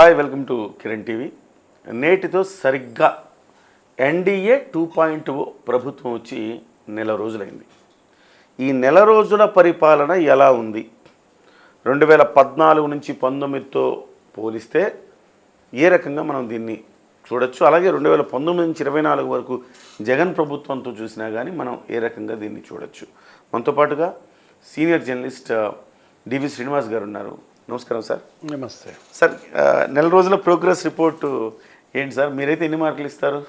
Hi welcome to Kiran TV. నేటితో సరిగ్గా NDA two point ప్రభుత్వం వచ్చి నెల రోజులైంది. ఈ నెల రోజుల పరిపాలన ఎలా ఉంది? రెండు వేల పద్నాలుగు నుంచి పంతొమ్మిదితో పోలిస్తే ఏ రకంగా మనం దీన్ని చూడొచ్చు? అలాగే రెండు వేల పంతొమ్మిది నుంచి ఇరవై నాలుగు వరకు జగన్ ప్రభుత్వంతో చూసినా కానీ మనం ఏ రకంగా దీన్ని చూడొచ్చు? మనతో పాటుగా సీనియర్ జర్నలిస్ట్ డివి శ్రీనివాస్ గారు ఉన్నారు. నమస్కారం సార్. నమస్తే. సార్ నెల రోజుల ప్రోగ్రెస్ రిపోర్ట్ ఏంటి సార్? మీరైతే ఎన్ని మార్కులు ఇస్తారు?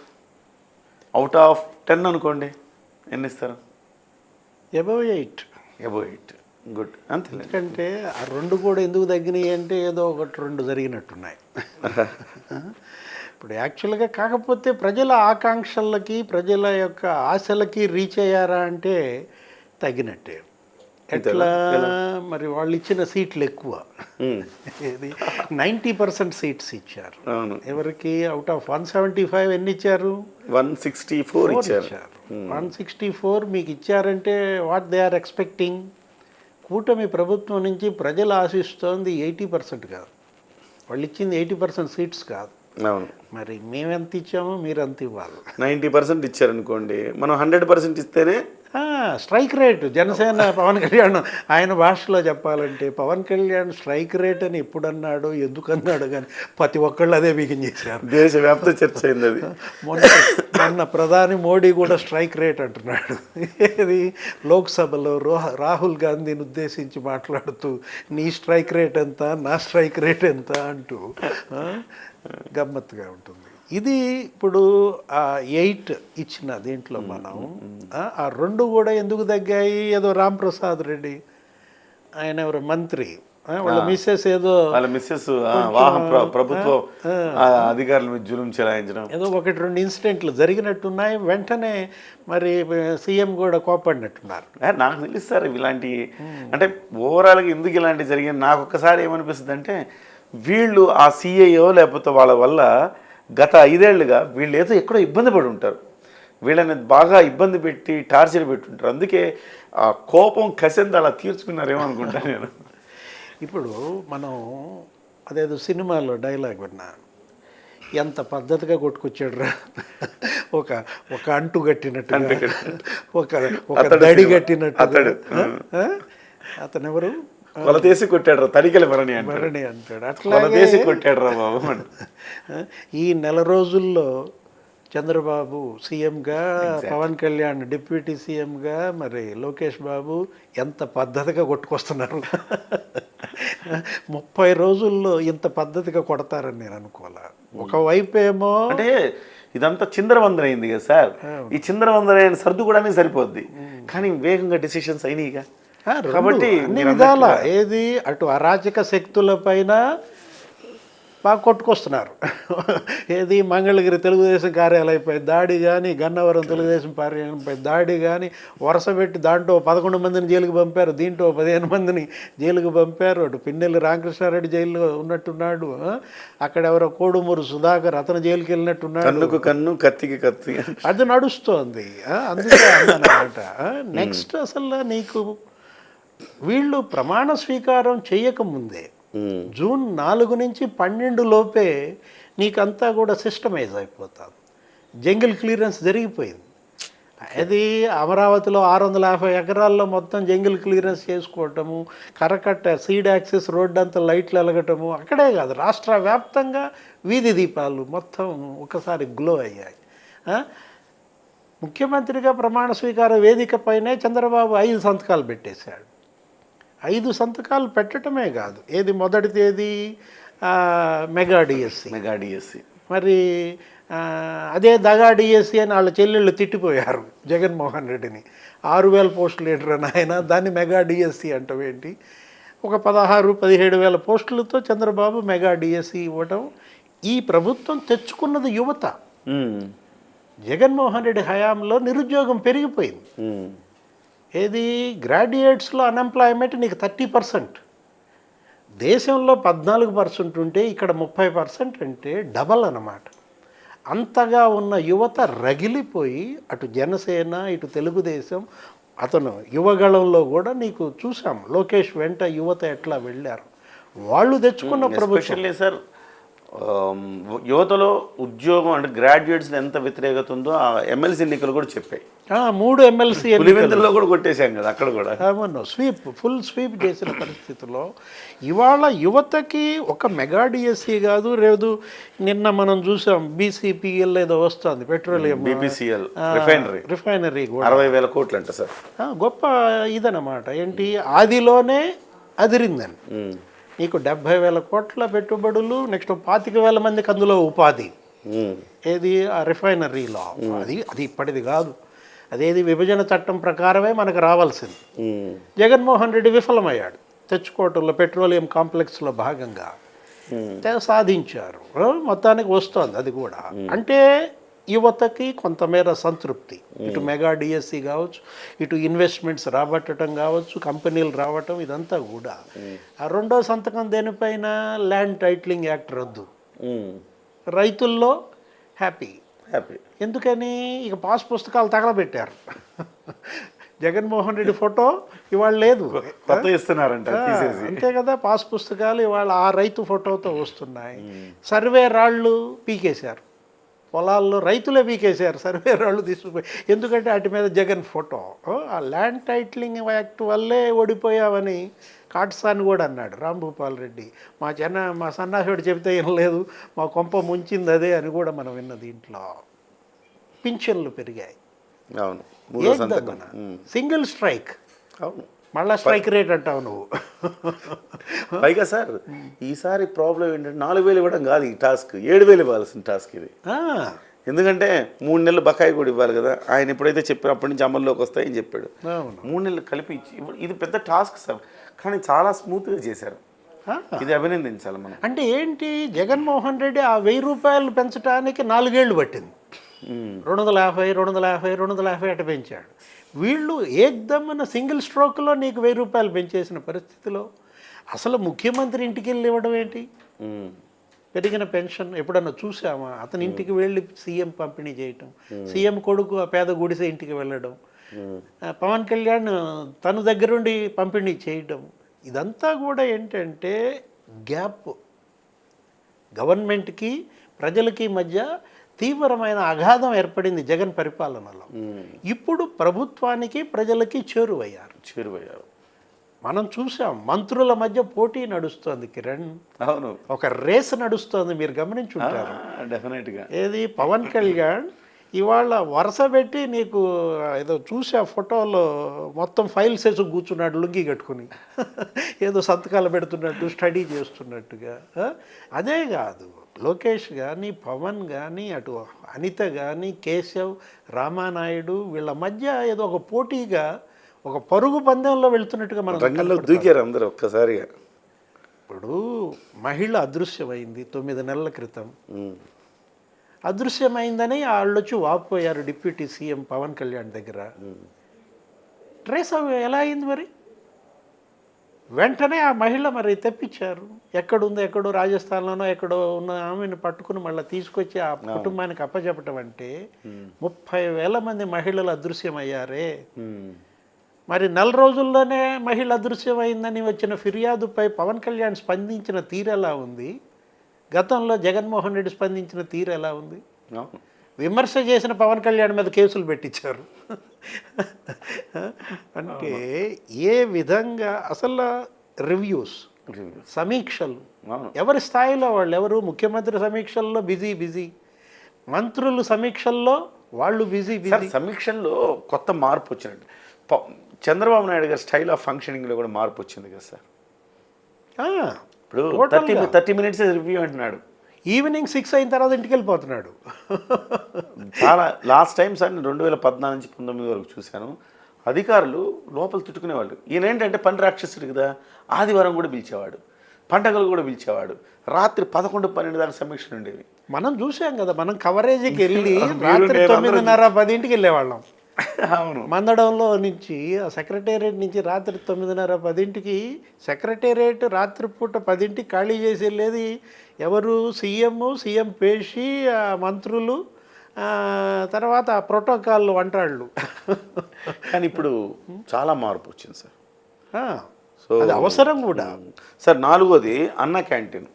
అవుట్ ఆఫ్ టెన్ అనుకోండి ఎన్ని ఇస్తారు? Above eight above eight good అంతే ఎందుకంటే ఆ రెండు కూడా ఎందుకు తగ్గినాయి అంటే ఏదో ఒకటి రెండు జరిగినట్టున్నాయి. ఇప్పుడు యాక్చువల్గా కాకపోతే ప్రజల ఆకాంక్షలకి ప్రజల యొక్క ఆశలకి రీచ్ అయ్యారా అంటే తగ్గినట్టే. ఎట్లా? మరి వాళ్ళు ఇచ్చిన సీట్లు ఎక్కువ. ఇది నైంటీ పర్సెంట్ సీట్స్ ఇచ్చారు. ఎవరికి? Out of one seventy five ఎన్ని ఇచ్చారు వన్ సిక్స్టీ ఫోర్ ఇచ్చారు. వన్ సిక్స్టీ ఫోర్ మీకు ఇచ్చారంటే వాట్ దే ఆర్ ఎక్స్పెక్టింగ్? కూటమి ప్రభుత్వం నుంచి ప్రజలు ఆశిస్తోంది ఎయిటీ పర్సెంట్ కాదు. వాళ్ళు ఇచ్చింది ఎయిటీ పర్సెంట్ సీట్స్ కాదు. అవును. మరి మేము ఎంత ఇచ్చామో మీరు అంత ఇవ్వాలి? నైంటీ పర్సెంట్ ఇచ్చారనుకోండి మనం హండ్రెడ్ పర్సెంట్ ఇస్తేనే స్ట్రైక్ రేట్. జనసేన పవన్ కళ్యాణ్ ఆయన భాషలో చెప్పాలంటే పవన్ కళ్యాణ్ స్ట్రైక్ రేట్ అని ఎప్పుడు అన్నాడు ఎందుకు అన్నాడు కానీ ప్రతి ఒక్కళ్ళు అదే బిగిన్ చేశారు. దేశవ్యాప్త చర్చ అయింది అది. మొన్న మొన్న ప్రధాని మోడీ కూడా స్ట్రైక్ రేట్ అంటున్నాడు. ఇది లోక్సభలో రోహ రాహుల్ గాంధీని ఉద్దేశించి మాట్లాడుతూ నీ స్ట్రైక్ రేట్ ఎంత నా స్ట్రైక్ రేట్ ఎంత అంటూ గమ్మత్తుగా ఉంటుంది. ఇది ఇప్పుడు ఆ ఎయిట్ ఇచ్చిన దీంట్లో మనం ఆ, రెండు కూడా ఎందుకు తగ్గాయి? ఏదో రామ్ ప్రసాద్ రెడ్డి ఆయన ఎవరు? మంత్రి. వాళ్ళ మిస్సెస్ ఏదో వాళ్ళ మిస్సెస్ ప్రభుత్వం అధికారుల మీద జులుం చెలాయించడం. ఏదో ఒకటి రెండు ఇన్సిడెంట్లు జరిగినట్టున్నాయి. వెంటనే మరి సీఎం కూడా కోపడినట్టున్నారు నాకు తెలుసు సార్ ఇలాంటి. అంటే ఓవరాల్గా ఎందుకు ఇలాంటి జరిగింది? నాకు ఒక్కసారి ఏమనిపిస్తుంది అంటే వీళ్ళు ఆ సిఐఓ లేకపోతే వాళ్ళ వల్ల గత ఐదేళ్ళుగా వీళ్ళు ఏదో ఎక్కడో ఇబ్బంది పడి ఉంటారు. వీళ్ళని బాగా ఇబ్బంది పెట్టి టార్చర్ పెట్టుంటారు. అందుకే ఆ కోపం కసింది అలా తీర్చుకున్నారేమో అనుకుంటా నేను. ఇప్పుడు మనం అదేదో సినిమాలో డైలాగ్ విన్నా ఎంత పద్ధతిగా కొట్టుకొచ్చాడు రా ఒక ఒక అంటు కట్టినట్టు ఒక ఒక దడి. కట్టినట్టు అతడు. అతను ఎవరు కొలతేసి కొట్టాడు రా తడికల మరణి అంటాడు. మరణి అంటాడు. అట్లా కొలతేసి కొట్టాడు రా బాబు ఈ నెల రోజుల్లో చంద్రబాబు సీఎంగా పవన్ కళ్యాణ్ డిప్యూటీ సీఎంగా మరి లోకేష్ బాబు ఎంత పద్ధతిగా కొట్టుకొస్తున్నారు? ముప్పై రోజుల్లో ఇంత పద్ధతిగా కొడతారని నేను అనుకోలే ఒకవైపు ఏమో అంటే ఇదంతా చిందరవందర అయింది కదా సార్. ఈ చిందరవందర అయిన సర్దుకోవడానికి సరిపోద్ది. కానీ వేగంగా డిసిషన్స్ అయినాయిగా. కాబట్టి అన్ని విధాల ఏది అటు అరాచక శక్తుల పైన బాగా కొట్టుకొస్తున్నారు. ఏది మంగళగిరి తెలుగుదేశం కార్యాలయంపై దాడి కానీ గన్నవరం తెలుగుదేశం కార్యాలయంపై దాడి కానీ వరుస పెట్టి దాంట్లో పదకొండు మందిని జైలుకి పంపారు దీంట్లో పదిహేను మందిని జైలుకి పంపారు. అటు పిన్నెల్లి రామకృష్ణారెడ్డి జైల్లో ఉన్నట్టున్నాడు? అక్కడ ఎవరో కోడుమూరు సుధాకర్ అతను జైలుకి వెళ్ళినట్టున్నాడు. కన్నుకు కన్ను కత్తికి కత్తి. అది నడుస్తోంది అందుకే అన్నమాట నెక్స్ట్ అసలు నీకు వీళ్ళు ప్రమాణ స్వీకారం చేయకముందే జూన్ నాలుగు నుంచి పన్నెండు లోపే నీకంతా కూడా సిస్టమైజ్ అయిపోతుంది జంగిల్ క్లియరెన్స్ జరిగిపోయింది. అది అమరావతిలో ఆరు వందల యాభై ఎకరాల్లో మొత్తం జంగిల్ క్లియరెన్స్ చేసుకోవటము కరకట్ట సీడ్ యాక్సెస్ రోడ్డు అంతా లైట్లు వెలగటము అక్కడే కాదు రాష్ట్ర వ్యాప్తంగా వీధి దీపాలు మొత్తం ఒకసారి గ్లో అయ్యాయి. ముఖ్యమంత్రిగా ప్రమాణ స్వీకార వేదికపైనే చంద్రబాబు ఐదు సంతకాలు పెట్టేశాడు. ఐదు సంతకాలు పెట్టడమే కాదు. ఏది మొదటి తేదీ మెగా డిఎస్సి. Mega DSC. మరి అదే దగా డిఎస్సి అని వాళ్ళ చెల్లెళ్ళు తిట్టిపోయారు జగన్మోహన్ రెడ్డిని. ఆరు వేల పోస్టులు ఏంటరా నాయన? దాన్ని మెగా డిఎస్సి అంటావేంటి ఒక పదహారు పదిహేడు వేల పోస్టులతో చంద్రబాబు మెగా డిఎస్సి ఇవ్వటం ఈ ప్రభుత్వం తెచ్చుకున్నది యువత. జగన్మోహన్ రెడ్డి హయాంలో నిరుద్యోగం పెరిగిపోయింది. ఏది? గ్రాడ్యుయేట్స్లో అన్ఎంప్లాయ్మెంట్ నీకు థర్టీ పర్సెంట్. దేశంలో పద్నాలుగు పర్సెంట్ ఉంటే ఇక్కడ ముప్పై పర్సెంట్ అంటే డబల్ అన్నమాట. అంతగా ఉన్న యువత రగిలిపోయి అటు జనసేన ఇటు తెలుగుదేశం అతను యువగళంలో కూడా నీకు చూసాం. లోకేష్ వెంట యువత ఎట్లా వెళ్ళారు? వాళ్ళు తెచ్చుకున్న ప్రభుత్వం. సార్ యువతలో ఉద్యోగం అంటే గ్రాడ్యుయేట్స్ ఎంత వ్యతిరేకత ఉందో ఆ ఎమ్మెల్సీ ఎన్నికలు కూడా చెప్పాయి. మూడు ఎమ్మెల్సీ పులివెందుల్లో కూడా కొట్టేశాం కదా అక్కడ కూడా. అవును స్వీప్ ఫుల్ స్వీప్ చేసిన పరిస్థితుల్లో ఇవాళ యువతకి ఒక మెగా డిఎస్సి కాదు లేదు నిన్న మనం చూసాం బీసీపీఎల్ ఏదో వస్తుంది పెట్రోలియం బీపీసీఎల్ రిఫైనరీ. రిఫైనరీ కూడా. అరవై వేల కోట్లు అంట సార్ గొప్ప ఇదనమాట ఏంటి? ఆదిలోనే అదిరిందని. నీకు డెబ్భై వేల కోట్ల పెట్టుబడులు నెక్స్ట్ పాతిక వేల మందికి అందులో ఉపాధి. ఏది? ఆ రిఫైనరీలో అది అది ఇప్పటిది కాదు. అదేది? విభజన చట్టం ప్రకారమే మనకు రావాల్సింది. జగన్మోహన్ రెడ్డి విఫలమయ్యాడు. తెచ్చుకోవటంలో పెట్రోలియం కాంప్లెక్స్లో భాగంగా. సాధించారు. మొత్తానికి వస్తోంది అది కూడా. అంటే యువతకి కొంతమేర సంతృప్తి. ఇటు మెగా డిఎస్సి కావచ్చు ఇటు ఇన్వెస్ట్మెంట్స్ రాబట్టడం కావచ్చు కంపెనీలు రావటం ఇదంతా కూడా. ఆ రెండో సంతకం దేనిపైన? ల్యాండ్ టైటిలింగ్ యాక్ట్ రద్దు. రైతుల్లో హ్యాపీ. హ్యాపీ. ఎందుకని? ఇక పాస్ పుస్తకాలు తగలబెట్టారు. జగన్మోహన్ రెడ్డి ఫోటో ఇవాళ లేదు. కొత్త ఇస్తున్నారంట తీసేసి. అంతే కదా పాస్ పుస్తకాలు ఇవాళ ఆ రైతు ఫోటోతో వస్తున్నాయి. సర్వే రాళ్ళు పీకేశారు. పొలాల్లో రైతులే పీకేశారు సర్వే రాళ్ళు తీసుకుపోయి. ఎందుకంటే వాటి మీద జగన్ ఫోటో. ఆ ల్యాండ్ టైటిలింగ్ యాక్ట్ వల్లే ఓడిపోయావని కాట్సాని కూడా అన్నాడు రాంభూపాల్ రెడ్డి. మా చెన్న మా సన్నాసుడు చెబితే ఏం లేదు మా కొంప ముంచింది అదే అని కూడా మనం విన్న దీంట్లో. పింఛన్లు పెరిగాయి. అవును. Single strike. అవును. మళ్ళా స్ట్రైక్ రేట్ అంటావు నువ్వు. పైగా సార్ ఈసారి ప్రాబ్లం ఏంటంటే నాలుగు వేలు ఇవ్వడం కాదు ఈ టాస్క్. ఏడు వేలు ఇవ్వాల్సిన టాస్క్ ఇది. ఎందుకంటే మూడు నెలలు బకాయి కూడా ఇవ్వాలి కదా. ఆయన ఎప్పుడైతే చెప్పారో అప్పటి నుంచి అమల్లోకి వస్తాయని చెప్పాడు. మూడు నెలలు కలిపి ఇచ్చి ఇది పెద్ద టాస్క్ సార్. కానీ చాలా స్మూత్గా చేశారు. ఇది అభినందించాలి మనం. అంటే ఏంటి? జగన్మోహన్ రెడ్డి ఆ వెయ్యి రూపాయలు పెంచడానికి నాలుగేళ్ళు పట్టింది. రెండు వందల యాభై రెండు వందల యాభై రెండు వందల యాభై అట పెంచాడు. వీళ్ళు ఏకదమ్మన సింగిల్ స్ట్రోక్లో నీకు వెయ్యి రూపాయలు పెంచేసిన పరిస్థితిలో అసలు ముఖ్యమంత్రి ఇంటికి వెళ్ళి ఇవ్వడం ఏంటి? పెరిగిన పెన్షన్ ఎప్పుడన్నా చూసామా అతని ఇంటికి వెళ్ళి సీఎం పంపిణీ చేయటం సీఎం కొడుకు ఆ పేద గుడిసె ఇంటికి వెళ్ళడం పవన్ కళ్యాణ్ తన దగ్గరుండి పంపిణీ చేయటం ఇదంతా కూడా ఏంటంటే గ్యాప్. గవర్నమెంట్కి ప్రజలకి మధ్య తీవ్రమైన అగాధం ఏర్పడింది జగన్ పరిపాలనలో. ఇప్పుడు ప్రభుత్వానికి ప్రజలకి చేరువయ్యారు. చేరువయ్యారు. మనం చూసాం మంత్రుల మధ్య పోటీ నడుస్తోంది కిరణ్. అవును. ఒక రేస్ నడుస్తోంది మీరు గమనించుంటారు. డెఫినెట్గా ఏది? పవన్ కళ్యాణ్ ఇవాళ వరుస పెట్టి నీకు ఏదో చూసి ఆ ఫోటోలో మొత్తం ఫైల్స్ వేసి కూర్చున్నాడు లుంగి కట్టుకుని. ఏదో సంతకాలు పెడుతున్నట్టు స్టడీ చేస్తున్నట్టుగా? అదే కాదు లోకేష్ కానీ పవన్ కానీ అటు అనిత కానీ కేశవ్ రామానాయుడు వీళ్ళ మధ్య ఏదో ఒక పోటీగా ఒక పరుగు పందెంలో వెళ్తున్నట్టుగా మనం రంగంలో దూకారు అందరూ ఒక్కసారిగా. ఇప్పుడు మహిళ అదృశ్యమైంది తొమ్మిది నెలల క్రితం. అదృశ్యమైందని వాళ్ళు వచ్చి వాపోయారు డిప్యూటీ సీఎం పవన్ కళ్యాణ్ దగ్గర. ట్రేస్ అవి ఎలా అయింది మరి? వెంటనే ఆ మహిళ మరి తెప్పించారు. ఎక్కడుందో ఎక్కడో రాజస్థాన్లోనో ఎక్కడో ఉన్న ఆమెను పట్టుకుని మళ్ళీ తీసుకొచ్చి ఆ కుటుంబానికి అప్పచెప్పటం అంటే ముప్పై వేల మంది మహిళలు అదృశ్యమయ్యారే. మరి నెల రోజుల్లోనే మహిళ అదృశ్యమైందని వచ్చిన ఫిర్యాదుపై పవన్ కళ్యాణ్ స్పందించిన తీరు ఎలా ఉంది? గతంలో జగన్మోహన్ రెడ్డి స్పందించిన తీరు ఎలా ఉంది? విమర్శ చేసిన పవన్ కళ్యాణ్ మీద కేసులు పెట్టించారు. అంటే ఏ విధంగా అసలు రివ్యూస్. సమీక్షలు ఎవరి స్థాయిలో వాళ్ళు ఎవరు ముఖ్యమంత్రి సమీక్షల్లో బిజీ బిజీ. మంత్రులు సమీక్షల్లో వాళ్ళు బిజీ బిజీ. సమీక్షల్లో కొత్త మార్పు వచ్చినట్టు. చంద్రబాబు నాయుడు గారి స్టైల్ ఆఫ్ ఫంక్షనింగ్లో కూడా మార్పు వచ్చింది కదా సార్. ఇప్పుడు థర్టీ. థర్టీ మినిట్స్ రివ్యూ అంటున్నాడు. ఈవినింగ్ సిక్స్ అయిన తర్వాత ఇంటికి వెళ్ళిపోతున్నాడు చాలా లాస్ట్ టైం సార్ నేను రెండు వేల పద్నాలుగు నుంచి పంతొమ్మిది వరకు చూశాను. అధికారులు లోపల తిట్టుకునేవాళ్ళు. ఈయన ఏంటంటే పని రాక్షసుడు కదా ఆదివారం కూడా పిలిచేవాడు. పండగలు కూడా పిలిచేవాడు. రాత్రి పదకొండు పన్నెండు దాకా సమీక్షలు ఉండేవి. మనం చూసాం కదా మనం కవరేజీకి వెళ్ళి రాత్రి నేను తొమ్మిదిన్నర పదింటికి వెళ్ళేవాళ్ళం. అవును. మందడంలో నుంచి ఆ సెక్రటేరియట్ నుంచి రాత్రి తొమ్మిదిన్నర పదింటికి సెక్రటేరియట్ రాత్రిపూట పదింటికి ఖాళీ చేసి వెళ్ళేది ఎవరు? సీఎం సీఎం పేషి ఆ మంత్రులు తర్వాత ప్రోటోకాల్ వంటాళ్ళు కానీ ఇప్పుడు చాలా మార్పు వచ్చింది సార్. సో అది అవసరం కూడా. సార్ నాలుగోది అన్న క్యాంటీన్.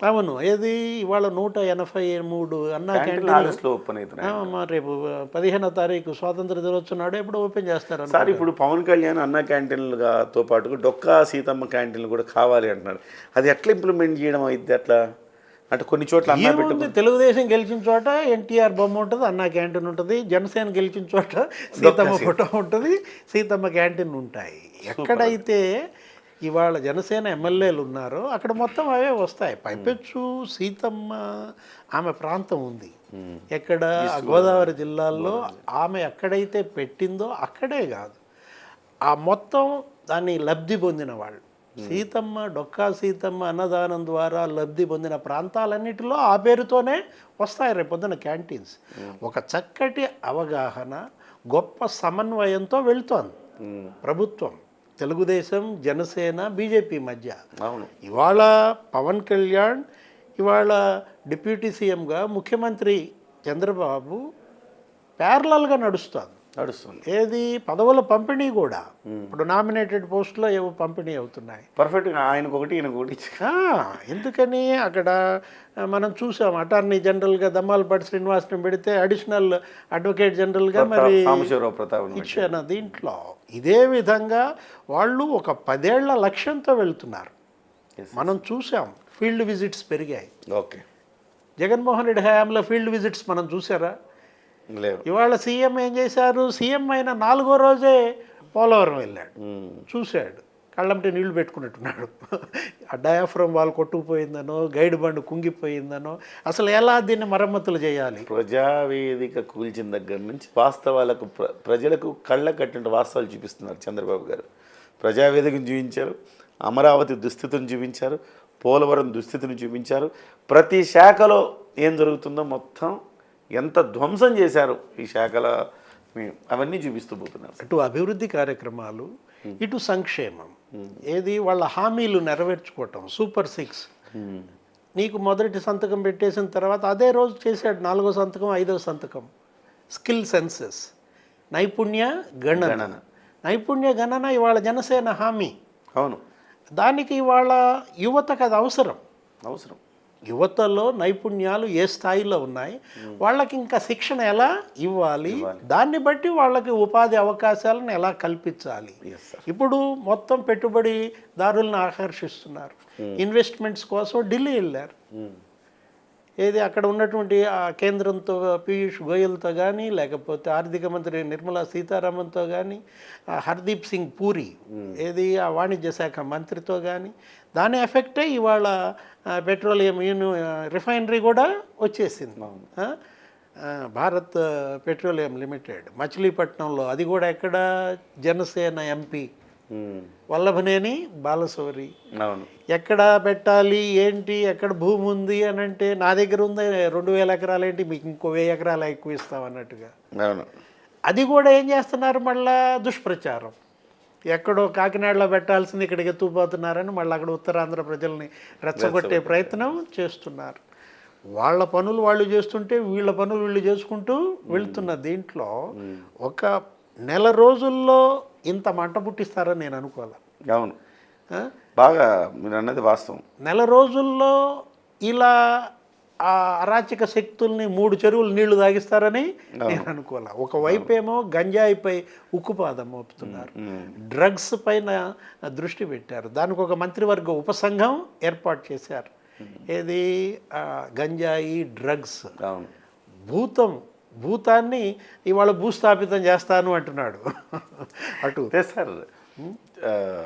అవును ఏది? ఇవాళ నూట ఎనభై మూడు అన్నా క్యాంటీన్ ఓపెన్ అవుతున్నాయి మా రేపు పదిహేనో తారీఖు స్వాతంత్ర దినోత్సవం నాడు ఎప్పుడు ఓపెన్ చేస్తారు సార్ ఇప్పుడు పవన్ కళ్యాణ్ అన్న క్యాంటీన్లుగాతో పాటు డొక్కా సీతమ్మ క్యాంటీన్లు కూడా కావాలి అంటున్నారు. అది ఎట్లా ఇంప్లిమెంట్ చేయడం అయింది అట్లా? అంటే కొన్ని చోట్ల తెలుగుదేశం గెలిచిన చోట ఎన్టీఆర్ బొమ్మ ఉంటుంది అన్నా క్యాంటీన్ ఉంటుంది. జనసేన గెలిచిన చోట సీతమ్మ ఫోటో ఉంటుంది సీతమ్మ క్యాంటీన్ ఉంటాయి. ఎక్కడైతే ఇవాళ జనసేన ఎమ్మెల్యేలు ఉన్నారో అక్కడ మొత్తం అవే వస్తాయి. పైపెచ్చు సీతమ్మ ఆమె ప్రాంతం ఉంది. ఎక్కడ? గోదావరి. జిల్లాల్లో ఆమె ఎక్కడైతే పెట్టిందో అక్కడే కాదు. ఆ మొత్తం దాన్ని లబ్ధి పొందిన వాళ్ళు. సీతమ్మ డొక్కా సీతమ్మ అన్నదానం ద్వారా లబ్ధి పొందిన ప్రాంతాలన్నిటిలో ఆ పేరుతోనే వస్తాయి రేపొద్దున క్యాంటీన్స్. ఒక చక్కటి అవగాహన గొప్ప సమన్వయంతో వెళ్తోంది. ప్రభుత్వం. తెలుగుదేశం జనసేన బీజేపీ మధ్య. అవును. ఇవాళ పవన్ కళ్యాణ్ ఇవాళ డిప్యూటీ సీఎంగా ముఖ్యమంత్రి చంద్రబాబు ప్యారలల్గా నడుస్తుంది నడుస్తుంది. ఏది? పదవుల పంపిణీ కూడా. ఇప్పుడు నామినేటెడ్ పోస్టులో ఏవో పంపిణీ అవుతున్నాయి. పర్ఫెక్ట్గా ఆయనకు ఒకటి ఈయనకు ఒకటి ఎందుకని? అక్కడ మనం చూసాం. అటార్నీ జనరల్గా దమ్మాలపాటి శ్రీనివాసన్ పెడితే అడిషనల్ అడ్వకేట్ జనరల్గా మరి ఇచ్చాను దీంట్లో. ఇదే విధంగా వాళ్ళు ఒక పదేళ్ళ లక్ష్యంతో వెళ్తున్నారు. మనం చూసాం ఫీల్డ్ విజిట్స్ పెరిగాయి. ఓకే. జగన్మోహన్ రెడ్డి హయాంలో ఫీల్డ్ విజిట్స్ మనం చూసారా? లేవు. ఇవాళ సీఎం ఏం చేశారు? సీఎం అయిన నాలుగో రోజే పోలవరం వెళ్ళాడు. చూశాడు. కళ్ళంటే నీళ్ళు పెట్టుకున్నట్టున్నాడు. ఆ డయాఫ్రమ్ వాళ్ళు కొట్టుకుపోయిందనో గైడ్ బండ్ కుంగిపోయిందనో అసలు ఎలా దీన్ని మరమ్మతులు చేయాలి? ప్రజావేదిక కూల్చిన దగ్గర నుంచి వాస్తవాలకు ప్ర ప్రజలకు కళ్ళ కట్టిన వాస్తవాలు చూపిస్తున్నారు చంద్రబాబు గారు. ప్రజావేదికను చూపించారు అమరావతి దుస్థితిని చూపించారు పోలవరం దుస్థితిని చూపించారు. ప్రతి శాఖలో ఏం జరుగుతుందో మొత్తం ఎంత ధ్వంసం చేశారు ఈ శాఖల అవన్నీ చూపిస్తూ పోతున్నారు. అటు అభివృద్ధి కార్యక్రమాలు ఇటు సంక్షేమం. ఏది వాళ్ళ హామీలు నెరవేర్చుకోవటం సూపర్ సిక్స్. ఉమ్, నీకు మొదటి సంతకం పెట్టేసిన తర్వాత అదే రోజు చేశాడు నాలుగో సంతకం ఐదో సంతకం. స్కిల్ సెన్సెస్ నైపుణ్య గణన. నైపుణ్య గణన ఇవాళ జనసేన హామీ. అవును. దానికి ఇవాళ యువతకు అది అవసరం. అవసరం. యువతలో నైపుణ్యాలు ఏ స్థాయిలో ఉన్నాయి? వాళ్ళకి ఇంకా శిక్షణ ఎలా ఇవ్వాలి? దాన్ని బట్టి వాళ్ళకి ఉపాధి అవకాశాలను ఎలా కల్పించాలి? ఇప్పుడు మొత్తం పెట్టుబడిదారులను ఆకర్షిస్తున్నారు. ఇన్వెస్ట్మెంట్స్ కోసం ఢిల్లీ వెళ్ళారు. ఏది అక్కడ ఉన్నటువంటి ఆ కేంద్రంతో పీయూష్ గోయల్తో కానీ లేకపోతే ఆర్థిక మంత్రి నిర్మలా సీతారామన్తో కానీ హర్దీప్ సింగ్ పూరి ఏది ఆ వాణిజ్య శాఖ మంత్రితో కానీ దాని ఎఫెక్టే ఇవాళ పెట్రోలియం యూని రిఫైనరీ కూడా వచ్చేసింది. భారత్ పెట్రోలియం లిమిటెడ్ మచిలీపట్నంలో అది కూడా ఎక్కడ? జనసేన ఎంపీ వల్లభనేని బాలశౌరి అవును. ఎక్కడ పెట్టాలి? ఏంటి? ఎక్కడ భూమి ఉంది అని అంటే నా దగ్గర ఉంది రెండు వేల ఎకరాలు ఏంటి? మీకు ఇంకో వెయ్యి ఎకరాలు ఎక్కువ ఇస్తాం అన్నట్టుగా. అవును. అది కూడా ఏం చేస్తున్నారు మళ్ళా? దుష్ప్రచారం. ఎక్కడో కాకినాడలో పెట్టాల్సింది ఇక్కడికి ఎత్తుకుపోతున్నారని మళ్ళీ అక్కడ ఉత్తరాంధ్ర ప్రజల్ని రెచ్చగొట్టే ప్రయత్నం చేస్తున్నారు. వాళ్ళ పనులు వాళ్ళు చేస్తుంటే వీళ్ళ పనులు వీళ్ళు చేసుకుంటూ వెళ్తున్న దీంట్లో ఒక నెల రోజుల్లో ఇంత మంట పుట్టిస్తారని నేను అనుకోవాలి. అవును? బాగా మీరు అన్నది వాస్తవం. నెల రోజుల్లో ఇలా ఆ అరాచక శక్తుల్ని మూడు చెరువులు నీళ్ళు తాగిస్తారని నేను అనుకోలే ఒకవైపు ఏమో గంజాయిపై ఉక్కుపాదం మోపుతున్నారు. డ్రగ్స్ పైన దృష్టి పెట్టారు. దానికి ఒక మంత్రివర్గ ఉపసంఘం ఏర్పాటు చేశారు. ఏది? గంజాయి డ్రగ్స్. భూతం భూతాన్ని ఇవాళ భూస్థాపితం చేస్తాను అంటున్నాడు. అటు సార్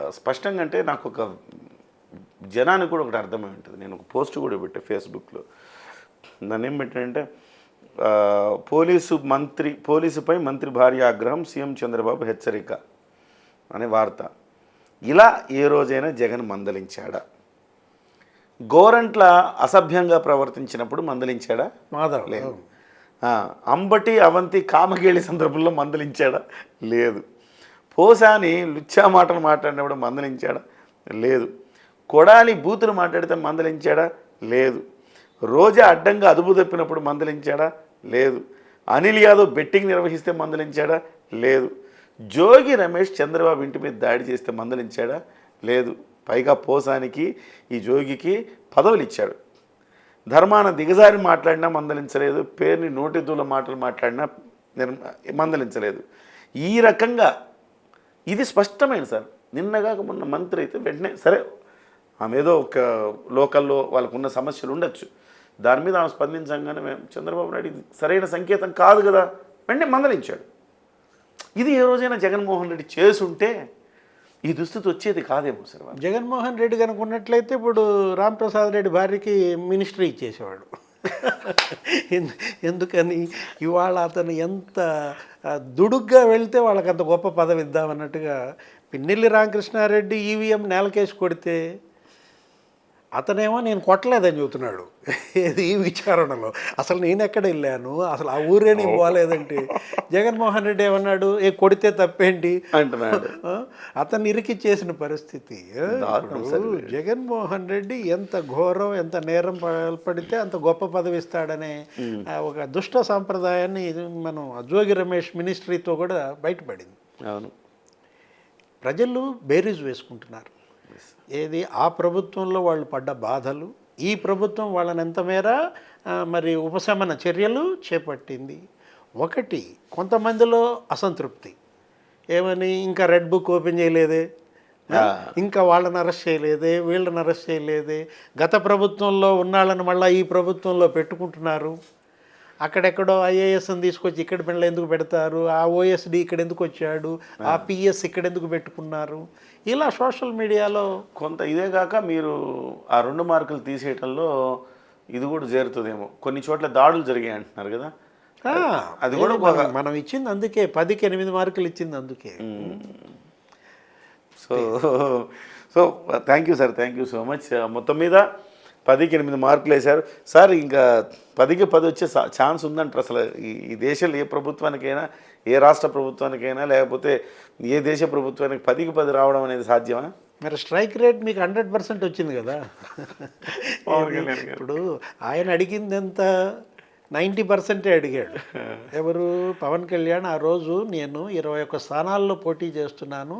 స్పష్టంగా అంటే నాకు ఒక జనానికి కూడా ఒకటి అర్థమై ఉంటుంది. నేను ఒక పోస్ట్ కూడా పెట్టా ఫేస్బుక్లో. దాన్ని ఏం పెట్టానంటే పోలీసు మంత్రి పోలీసుపై మంత్రి భార్య ఆగ్రహం సీఎం చంద్రబాబు హెచ్చరిక అనే వార్త. ఇలా ఏ రోజైనా జగన్ మందలించాడా? గోరంట్ల అసభ్యంగా ప్రవర్తించినప్పుడు మందలించాడా? మాధవ్ లేదు. అంబటి అవంతి కామకేళి సందర్భంలో మందలించాడా? లేదు. పోసాని లుచ్చా మాటలు మాట్లాడినప్పుడు మందలించాడా? లేదు. కొడాలి బూతులు మాట్లాడితే మందలించాడా? లేదు. రోజా అడ్డంగా అదుపు తప్పినప్పుడు మందలించాడా? లేదు. అనిల్ యాదవ్ బెట్టింగ్ నిర్వహిస్తే మందలించాడా? లేదు. జోగి రమేష్ చంద్రబాబు ఇంటి మీద దాడి చేస్తే మందలించాడా? లేదు. పైగా పోసానికి ఈ జోగికి పదవులు ఇచ్చాడు ధర్మాన దిగజారి మాట్లాడినా మందలించలేదు. పేరుని నోటితూల మాటలు మాట్లాడినా మందలించలేదు. ఈ రకంగా ఇది స్పష్టమైన సార్. నిన్నగాక మొన్న మంత్రి అయితే వెంటనే సరే ఆమె ఏదో ఒక లోకల్లో వాళ్ళకున్న సమస్యలు ఉండొచ్చు. దాని మీద ఆమె స్పందించగానే మేము చంద్రబాబు నాయుడు ఇది సరైన సంకేతం కాదు కదా వెంటనే మందలించాడు. ఇది ఏ రోజైనా జగన్మోహన్ రెడ్డి చేసుంటే ఈ దుస్థితి వచ్చేది కాదేమో సార్ జగన్మోహన్ రెడ్డి కనుక ఉన్నట్లయితే ఇప్పుడు రాంప్రసాద్ రెడ్డి భార్యకి మినిస్ట్రీ ఇచ్చేసేవాడు. ఎందుకని ఇవాళ అతను ఎంత దుడుగ్గా వెళ్తే వాళ్ళకి అంత గొప్ప పదవి ఇద్దామన్నట్టుగా పిన్నెల్లి రామకృష్ణారెడ్డి ఈవీఎం నేలకేసి కొడితే అతనేమో నేను కొట్టలేదని చెబుతున్నాడు. ఏది ఈ విచారణలో. అసలు నేను ఎక్కడ వెళ్ళాను? అసలు ఆ ఊరే నేను పోలేదంటే. జగన్మోహన్ రెడ్డి ఏమన్నాడు? ఏ కొడితే తప్పేంటి? అంటున్నాడు. ఆ, అతన్ని ఇరికిచ్చేసిన పరిస్థితి. జగన్మోహన్ రెడ్డి ఎంత ఘోరం ఎంత నేరం పడితే అంత గొప్ప పదవి ఇస్తాడనే ఆ, ఒక దుష్ట సాంప్రదాయాన్ని ఇది మనం జోగి రమేష్ మినిస్ట్రీతో కూడా బయటపడింది. అవును. ప్రజలు బేరీజ్ వేసుకుంటున్నారు. ఏది? ఆ ప్రభుత్వంలో వాళ్ళు పడ్డ బాధలు ఈ ప్రభుత్వం వాళ్ళని ఎంత మేర ఉపశమన చర్యలు చేపట్టింది? ఒకటి కొంతమందిలో అసంతృప్తి. ఏమని? ఇంకా రెడ్ బుక్ ఓపెన్ చేయలేదే. ఇంకా వాళ్ళని అరెస్ట్ చేయలేదే వీళ్ళని అరెస్ట్ చేయలేదే. గత ప్రభుత్వంలో ఉన్నాళ్ళని మళ్ళీ ఈ ప్రభుత్వంలో పెట్టుకుంటున్నారు. అక్కడెక్కడో ఐఏఎస్ని తీసుకొచ్చి ఇక్కడ పిల్లలు ఎందుకు పెడతారు? ఆ ఓఎస్డి ఇక్కడ ఎందుకు వచ్చాడు? ఆ పిఎస్ ఇక్కడ ఎందుకు పెట్టుకున్నారు? ఇలా సోషల్ మీడియాలో కొంత ఇదే కాక మీరు ఆ రెండు మార్కులు తీసేయటంలో ఇది కూడా చేరుతుందేమో కొన్ని చోట్ల దాడులు జరిగాయి అంటున్నారు కదా. అది కూడా మనం ఇచ్చింది అందుకే పదికి ఎనిమిది మార్కులు ఇచ్చింది అందుకే. So so thank you sir thank you so much. మొత్తం మీద పదికి ఎనిమిది మార్కులు వేశారు. సార్ ఇంకా పదికి పది వచ్చే ఛాన్స్ ఉందంటారు అసలు. ఈ దేశంలో ఏ ప్రభుత్వానికైనా ఏ రాష్ట్ర ప్రభుత్వానికైనా లేకపోతే ఏ దేశ ప్రభుత్వానికి పదికి పది రావడం అనేది సాధ్యమా? మరి స్ట్రైక్ రేట్ మీకు హండ్రెడ్ పర్సెంట్ వచ్చింది కదా. పవన్ కళ్యాణ్ గారు. ఇప్పుడు ఆయన అడిగింది ఎంత? నైంటీ పర్సెంటే అడిగాడు. ఎవరు? పవన్ కళ్యాణ్ ఆ రోజు నేను ఇరవై ఒక్క స్థానాల్లో పోటీ చేస్తున్నాను.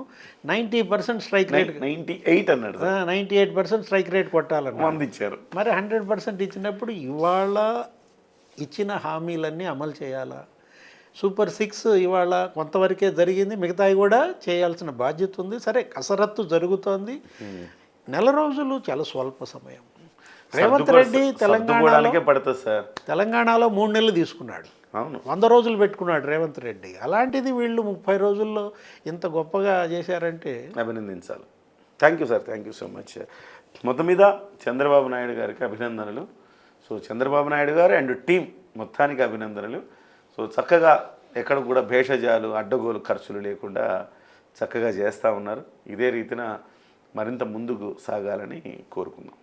Ninety percent strike rate ninety eight అన్నాడు ninety eight percent strike rate కొట్టాలన్న వంద ఇచ్చారు మరి హండ్రెడ్ పర్సెంట్ ఇచ్చినప్పుడు ఇవాళ ఇచ్చిన హామీలన్నీ అమలు చేయాలా? సూపర్ సిక్స్ ఇవాళ కొంతవరకే జరిగింది. మిగతాయి కూడా చేయాల్సిన బాధ్యత ఉంది. సరే కసరత్తు జరుగుతోంది. నెల రోజులు చాలా స్వల్ప సమయం. రేవంత్ రెడ్డి సర్దుకోవడానికే పడుతుంది సార్. తెలంగాణలో మూడు నెలలు తీసుకున్నాడు. అవును. వంద రోజులు పెట్టుకున్నాడు రేవంత్ రెడ్డి. అలాంటిది వీళ్ళు ముప్పై రోజుల్లో ఇంత గొప్పగా చేశారంటే అభినందించాలి. Thank you sir thank you so much మొత్తం మీద చంద్రబాబు నాయుడు గారికి అభినందనలు. సో చంద్రబాబు నాయుడు గారు అండ్ టీం మొత్తానికి అభినందనలు. సో చక్కగా ఎక్కడ కూడా భేషజాలు అడ్డగోలు ఖర్చులు లేకుండా చక్కగా చేస్తూ ఉన్నారు. ఇదే రీతిన మరింత ముందుకు సాగాలని కోరుకుందాం.